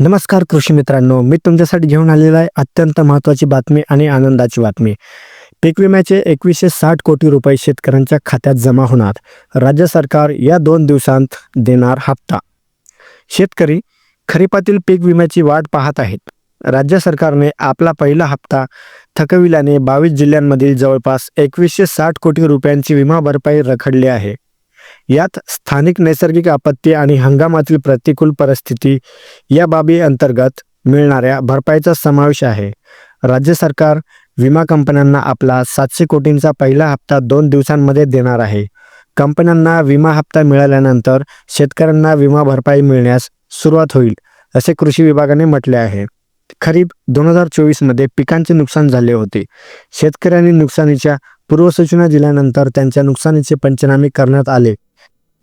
नमस्कार कृषी मित्रांनो मी तुमच्यासाठी घेऊन आलेला आहे अत्यंत महत्त्वाची बातमी आणि आनंदाची बातमी. पीक विम्याचे एकवीसशे साठ कोटी रुपये शेतकऱ्यांच्या खात्यात जमा होणार. राज्य सरकार या दोन दिवसांत देणार हप्ता. शेतकरी खरीपातील पीक विम्याची वाट पाहत आहेत. राज्य सरकारने आपला पहिला हप्ता थकविल्याने बावीस जिल्ह्यांमधील जवळपास एकवीसशे साठ कोटी रुपयांची विमा भरपाई रखडली आहे. यात स्थानिक नैसर्गिक आपत्ती आणि हंगामातील प्रतिकूल परिस्थिती या बाबी अंतर्गत मिळणाऱ्या भरपाईचा समावेश आहे. राज्य सरकार विमा कंपन्यांना आपला सातशे कोटींचा पहिला हप्ता दोन दिवसांमध्ये देणार आहे. कंपन्यांना विमा हप्ता मिळाल्यानंतर शेतकऱ्यांना विमा भरपाई मिळण्यास सुरुवात होईल असे कृषी विभागाने म्हटले आहे. खरीप दोन हजार चोवीसमध्ये पिकांचे नुकसान झाले होते. शेतकऱ्यांनी नुकसानीच्या पूर्वसूचना दिल्यानंतर त्यांच्या नुकसानीचे पंचनामे करण्यात आले.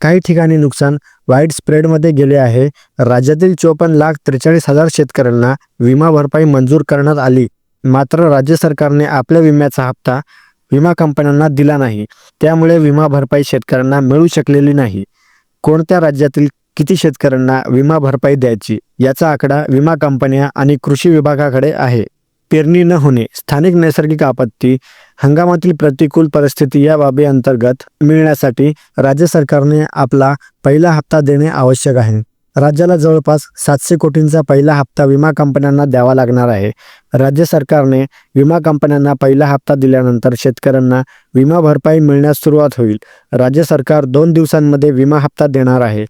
काही ठिकाणी नुकसान वाईड स्प्रेडमध्ये गेले आहे. राज्यातील चोपन्न लाख त्रेचाळीस हजार शेतकऱ्यांना विमा भरपाई मंजूर करण्यात आली. मात्र राज्य सरकारने आपल्या विम्याचा हप्ता विमा कंपन्यांना दिला नाही. त्यामुळे विमा भरपाई शेतकऱ्यांना मिळू शकलेली नाही. कोणत्या राज्यातील किती शेतकऱ्यांना विमा भरपाई द्यायची याचा आकडा विमा कंपन्या आणि कृषी विभागाकडे आहे. पेरणी न होणे स्थानिक नैसर्गिक आपत्ती हंगामातील प्रतिकूल परिस्थिती या बाबी अंतर्गत मिळण्यासाठी राज्य सरकारने आपला पहिला हप्ता देणे आवश्यक आहे. राज्याला जवळपास सातशे कोटींचा पहिला हप्ता विमा कंपन्यांना द्यावा लागणार आहे. राज्य सरकारने विमा कंपन्यांना पहिला हप्ता दिल्यानंतर शेतकऱ्यांना विमा भरपाई मिळण्यास सुरुवात होईल. राज्य सरकार दोन दिवसांमध्ये विमा हप्ता देणार आहे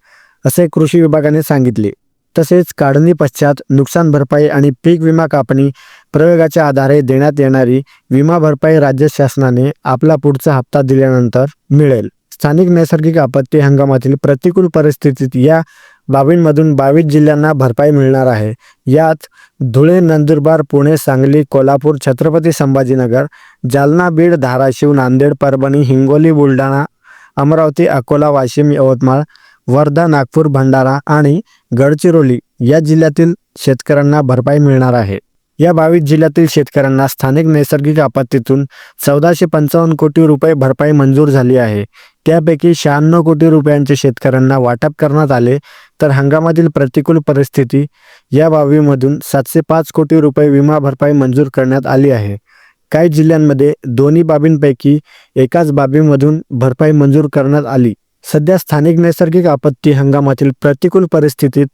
असे कृषी विभागाने सांगितले. तसेच काढणी पश्चात नुकसान भरपाई आणि पीक विमा कापणी प्रयोगाच्या आधारे देण्यात येणारी विमा भरपाई राज्य शासनाने आपला पुढचा हप्ता दिल्यानंतर मिळेल. स्थानिक नैसर्गिक आपत्ती हंगामातील प्रतिकूल परिस्थितीत या बाबींमधून बावीस जिल्ह्यांना भरपाई मिळणार आहे. यात धुळे नंदुरबार पुणे सांगली कोल्हापूर छत्रपती संभाजीनगर जालना बीड धाराशिव नांदेड परभणी हिंगोली बुलढाणा अमरावती अकोला वाशिम यवतमाळ वर्धा नागपूर भंडारा आणि गडचिरोली या जिल्ह्यातील शेतकऱ्यांना भरपाई मिळणार आहे. या बावीस जिल्ह्यातील शेतकऱ्यांना स्थानिक नैसर्गिक आपत्तीतून चौदाशे पंचावन्न कोटी रुपये भरपाई मंजूर झाली आहे. त्यापैकी शहाण्णव कोटी रुपयांचे शेतकऱ्यांना वाटप करण्यात आले. तर हंगामातील प्रतिकूल परिस्थिती या बाबीमधून सातशे पाच कोटी रुपये विमा भरपाई मंजूर करण्यात आली आहे. काही जिल्ह्यांमध्ये दोन्ही बाबींपैकी एकाच बाबीमधून भरपाई मंजूर करण्यात आली. सध्या स्थानिक नैसर्गिक आपत्ती हंगामातील प्रतिकूल परिस्थितीत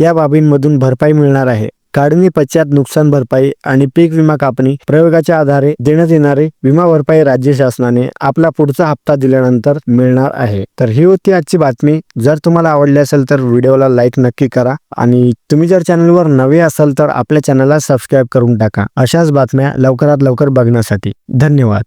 या बाबींमधून भरपाई मिळणार आहे. काढणी पश्चात नुकसान भरपाई आणि पीक विमा कापणी प्रयोगाच्या आधारे देण्यात येणारे विमा भरपाई राज्य शासनाने आपला पुढचा हप्ता दिल्यानंतर मिळणार आहे. तर ही होती आजची बातमी. जर तुम्हाला आवडली असेल तर व्हिडिओला लाईक नक्की करा आणि तुम्ही जर चॅनलवर नवे असाल तर आपल्या चॅनलला सबस्क्राईब करून टाका. अशाच बातम्या लवकरात लवकर बघण्यासाठी. धन्यवाद.